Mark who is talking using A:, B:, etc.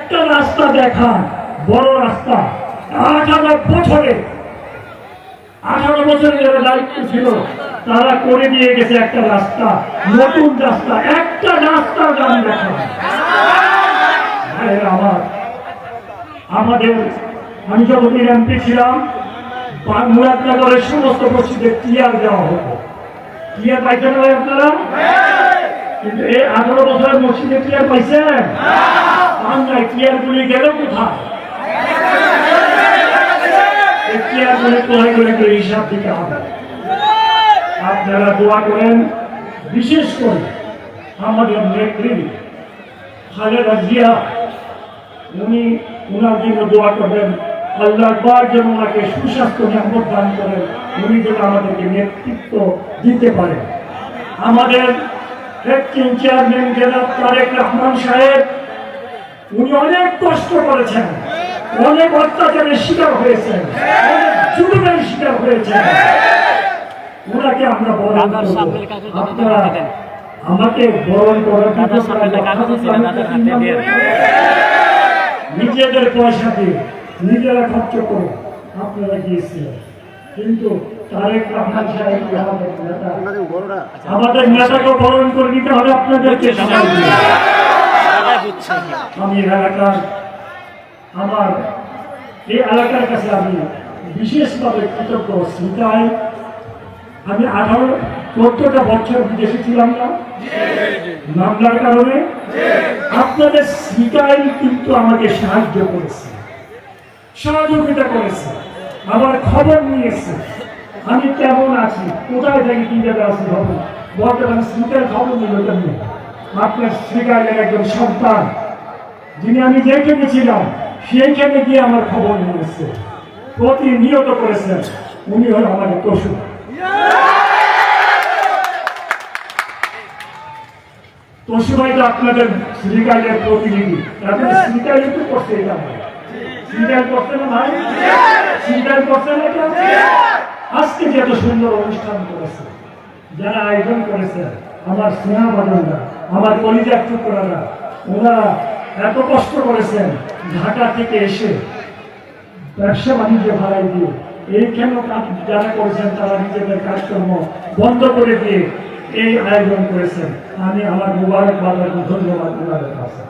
A: একটা রাস্তা দেখান বড় রাস্তা। আঠারো বছরে আঠারো বছরে যারা দায়িত্ব ছিল তারা করে দিয়ে গেছে একটা রাস্তা নতুন রাস্তা একটা রাস্তার দাম দেখান ভাইয়েরা আমার আমাদের আমি যতদিন এমপি ছিলাম মুরাদনগরের সমস্ত মসজিদে টিয়ার দেওয়া হতো। টিয়ার পাইছেন ভাই আপনারা? কিন্তু এই আঠারো বছরের মসজিদে টিয়ার পাইছেন? নাই টিয়ার গুলি গেল কোথায়? টিয়ার গুলি করে করে হিসাব দিতে হবে? আপনারা দোয়া করেন, বিশেষ করে আমাদের নেত্রী খালেদা জিয়া, উনি উনার জন্য দোয়া করবেন আল্লাহ বার যেন ওনাকে সুস্বাস্থ্য নিরাপদ দান করেন, উনি যেন আমাদেরকে নেতৃত্ব দিতে পারেন। আমাদের চেয়ারম্যান জেলা তারেক রহমান সাহেব উনি অনেক কষ্ট করেছেন। অনেক অত্যাচারের শিকার হয়েছেন। অনেক জুলুমের শিকার হয়েছেন। ওনাকে আমরা বরণ আপনারা আমাকে বরণ করার। নিজেদের পয়সা দিয়ে নিজেরা খরচ করে আপনারা গিয়েছিলেন। কিন্তু তারেক রহমান সাহেব আমাদের নেতা? আমাদের নেতাকে বরণ করে নিতে হবে আপনাদেরকে।
B: বুঝছে
A: আমি এলাকার, আমার এই এলাকার কাছে আমি বিশেষভাবে কৃতজ্ঞ স্মৃতায় আমি আঠারো, চোদ্দটা বছর বিদেশে ছিলাম না। মামলার কারণে আপনাদের কিন্তু আমাকে সাহায্য করেছে। সহযোগিতা করেছে। আমার খবর নিয়েছে। আমি কেমন আছি? কোথায় থেকে কি জায়গায় আছি? খবর বর্তমানে স্মৃতার খবর নিল আপনার স্মৃতারের একজন সন্তান, যিনি আমি যেখানে ছিলাম সেইখানে গিয়ে আমার খবর নিয়েছে। প্রতিনিয়ত করেছেন, উনি হল আমাদের পশু আপনাদের শ্রীকালের প্রতিনিধি। এখন শ্রীকাল একটু করতে শ্রীকাল করতে না ভাই? শ্রীকাল করতে? আজকে যে এত সুন্দর অনুষ্ঠান করেছে, যারা আয়োজন করেছে, আমার স্নেহা বাদনরা আমার কলিজার টুকরারা ওনারা এত কষ্ট করেছেন ঢাকা থেকে এসে ব্যবসা বাণিজ্য ভাড়াই দিয়ে। এই কেন যারা করেছেন তারা নিজেদের কাজকর্ম বন্ধ করে দিয়ে এই আয়োজন করেছেন। আমি আমার মুবারকবাদ এবং ধন্যবাদ ওনাদের কাছে।